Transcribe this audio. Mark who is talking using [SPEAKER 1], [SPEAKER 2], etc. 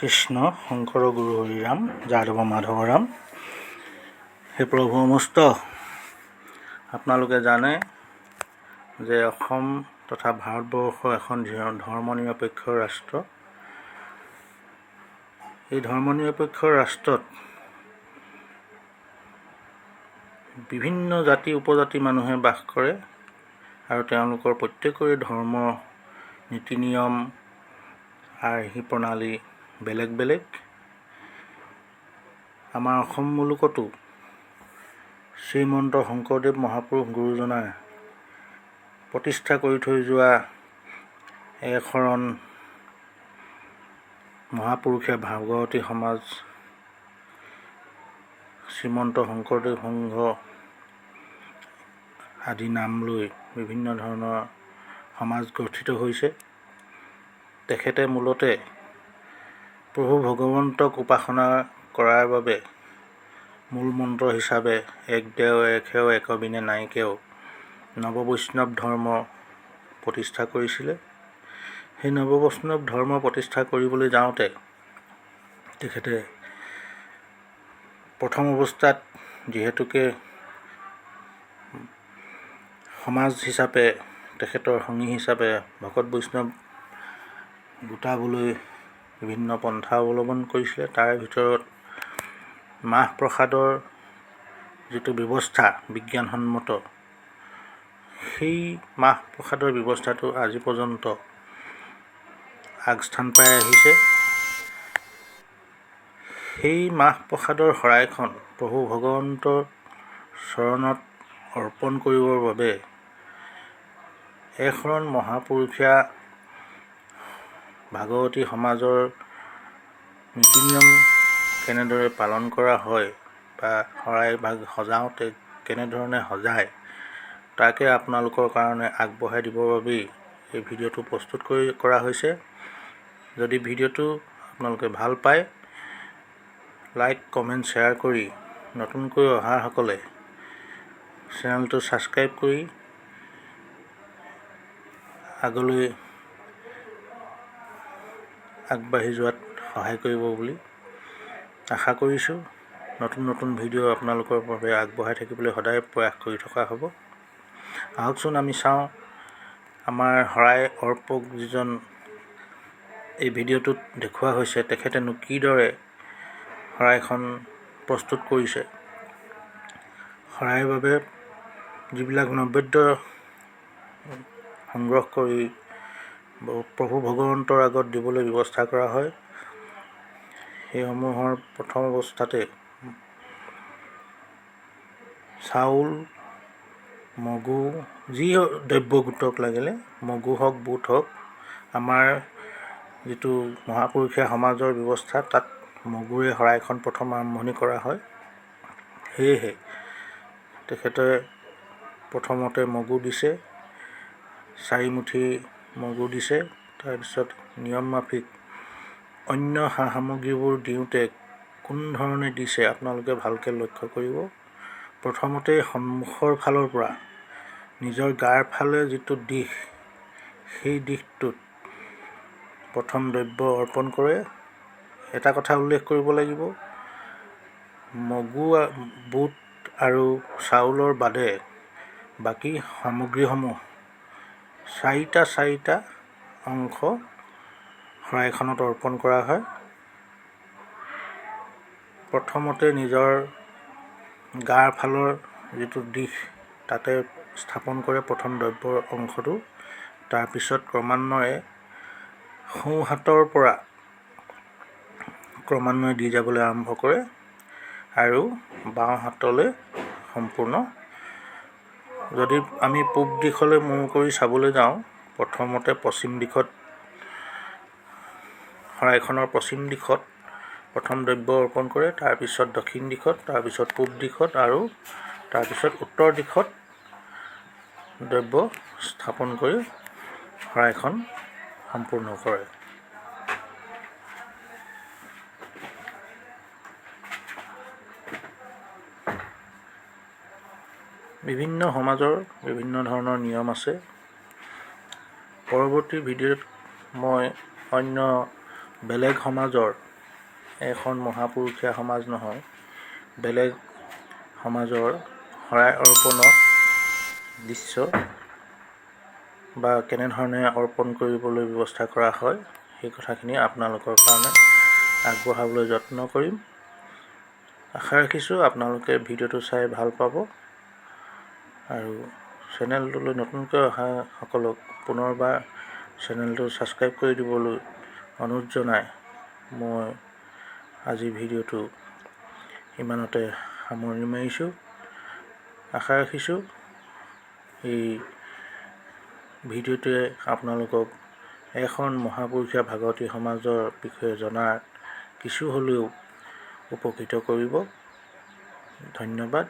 [SPEAKER 1] কৃষ্ণ শংকৰ গুৰু হৰিৰাম যাদৱ মাধৱৰাম হে প্ৰভু সমস্ত আপোনালোকে জানে যে অসম তথা ভাৰতবৰ্ষ এখন ধ- ধৰ্মনিৰপেক্ষ ৰাষ্ট্ৰ। এই ধৰ্মনিৰপেক্ষ ৰাষ্ট্ৰত বিভিন্ন জাতি উপজাতি মানুহে বাস কৰে আৰু তেওঁলোকৰ প্ৰত্যেকৰে ধৰ্ম নীতি নিয়ম আৰ্হি প্ৰণালী বেলেগ বেলেগ। আমাৰ অসম মুলুকতো শ্ৰীমন্ত শংকৰদেৱ মহাপুৰুষ গুৰুজনাই প্ৰতিষ্ঠা কৰি থৈ যোৱা একশৰণ মহাপুৰুষে ভাগৱতী সমাজ শ্ৰীমন্ত শংকৰদেৱ সংঘ আদি নাম লৈ বিভিন্ন ধৰণৰ সমাজ গঠিত হৈছে। তেখেতে মূলতে প্ৰভু ভগৱন্তক উপাসনা কৰাৰ বাবে মূল মন্ত্ৰ হিচাপে এক দেও এক সেও একবিনে নাইকেও নৱবৈষ্ণৱ ধৰ্ম প্ৰতিষ্ঠা কৰিছিলে। সেই নৱবৈষ্ণৱ ধৰ্ম প্ৰতিষ্ঠা কৰিবলৈ যাওঁতে তেখেতে প্ৰথম অৱস্থাত যিহেতুকে সমাজ হিচাপে তেখেতৰ সংগী হিচাপে ভকত বৈষ্ণৱ গোটাবলৈ বিভিন্ন পন্থা অৱলম্বন কৰিছিলে তাৰে ভিতৰত মাহ প্ৰসাদৰ যিটো ব্যৱস্থা বিজ্ঞানসন্মত সেই মাহ প্ৰসাদৰ ব্যৱস্থাটো আজি পৰ্যন্ত আগস্থান পাই আহিছে। সেই মাহ প্ৰসাদৰ শৰাইখন প্ৰভু ভগৱন্তৰ চৰণত অৰ্পণ কৰিবৰ বাবে একশৰণ মহাপুৰুষীয়া ভাগৱতী সমাজৰ নীতি নিয়ম কেনেদৰে পালন কৰা হয় বা শৰাই ভাগ সজাওঁতে কেনেধৰণে সজায় তাকে আপোনালোকৰ কাৰণে আগবঢ়াই দিবৰ বাবেই এই ভিডিঅ'টো প্ৰস্তুত কৰি কৰা হৈছে। যদি ভিডিঅ'টো আপোনালোকে ভাল পায় লাইক কমেণ্ট শ্বেয়াৰ কৰি নতুনকৈ অহাসকলে চেনেলটো ছাবস্ক্ৰাইব কৰি আগলৈ আগবাঢ়ি যোৱাত সহায় কৰিব বুলি আশা কৰিছোঁ। নতুন নতুন ভিডিঅ' আপোনালোকৰ বাবে আগবঢ়াই থাকিবলৈ সদায় প্ৰয়াস কৰি থকা হ'ব। আহকচোন আমি চাওঁ আমাৰ শৰাই অৰ্পক যিজন এই ভিডিঅ'টোত দেখুওৱা হৈছে তেখেতেনো কিদৰে শৰাইখন প্ৰস্তুত কৰিছে। শৰাইৰ বাবে যিবিলাক নৈবেদ্য সংগ্ৰহ কৰি প্ৰভু ভগৱন্তৰ আগত দিবলৈ ব্যৱস্থা কৰা হয়। সেইসমূহৰ প্ৰথম অৱস্থাতে চাউল মগু যি দ্ৰব্য গোটক লাগিলে মগু হওক বুট হওক আমাৰ যিটো মহাপুৰুষীয়া সমাজৰ ব্যৱস্থা তাত মগুৰে শৰাইখন প্ৰথম আৰম্ভণি কৰা হয়। সেয়েহে তেখেতে প্ৰথমতে মগু দিছে চাৰিমুঠি মগু দিছে। তাৰপিছত নিয়ম মাফিক অন্য সা সামগ্ৰীবোৰ দিওঁতে কোন ধৰণে দিছে আপোনালোকে ভালকৈ লক্ষ্য কৰিব। প্ৰথমতে সন্মুখৰ ফালৰ পৰা নিজৰ গাৰ ফালে যিটো দিশ সেই দিশটোত প্ৰথম দ্ৰব্য অৰ্পণ কৰে। এটা কথা উল্লেখ কৰিব লাগিব মগু বুট আৰু চাউলৰ বাদে বাকী সামগ্ৰীসমূহ চাৰিটা চাৰিটা অংশ শৰাইখনত অৰ্পণ কৰা হয়। প্ৰথমতে নিজৰ গাৰ ফালৰ যিটো দিশ তাতে স্থাপন কৰে প্ৰথম দ্ৰব্যৰ অংশটো। তাৰপিছত ক্ৰমান্বয়ে সোঁহাতৰ পৰা ক্ৰমান্বয়ে দি যাবলৈ আৰম্ভ কৰে আৰু বাওঁ হাতলৈ সম্পূৰ্ণ যদি আমি পূব দিশলৈ মূৰ কৰি চাবলৈ যাওঁ প্ৰথমতে পশ্চিম দিশত শৰাইখনৰ পশ্চিম দিশত প্ৰথম দ্ৰব্য অৰ্পণ কৰে তাৰপিছত দক্ষিণ দিশত তাৰপিছত পূব দিশত আৰু তাৰপিছত উত্তৰ দিশত দ্ৰব্য স্থাপন কৰি শৰাইখন সম্পূৰ্ণ কৰে। বিভিন্ন সমাজৰ বিভিন্ন ধৰণৰ নিয়ম আছে। পৰৱৰ্তী ভিডিঅ'ত মই অন্য বেলেগ সমাজৰ এখন মহাপুৰুষীয়া সমাজ নহয় বেলেগ সমাজৰ শৰাই অৰ্পণৰ দৃশ্য বা কেনেধৰণে অৰ্পণ কৰিবলৈ ব্যৱস্থা কৰা হয় সেই কথাখিনি আপোনালোকৰ কাৰণে আগবঢ়াবলৈ যত্ন কৰিম। আশা ৰাখিছোঁ আপোনালোকে ভিডিঅ'টো চাই ভাল পাব। আৰু চেনেলটোলৈ নতুনকৈ অহাসকলক পুনৰবাৰ চেনেলটো ছাবস্ক্ৰাইব কৰি দিবলৈ অনুৰোধ জনাই মই আজি ভিডিঅ'টো ইমানতে সামৰণি মাৰিছোঁ। আশা ৰাখিছোঁ এই ভিডিঅ'টোৱে আপোনালোকক এখন মহাপুৰুষীয়া ভাগৱতী সমাজৰ বিষয়ে জনাৰ কিছু হ'লেও উপকৃত কৰিব। ধন্যবাদ।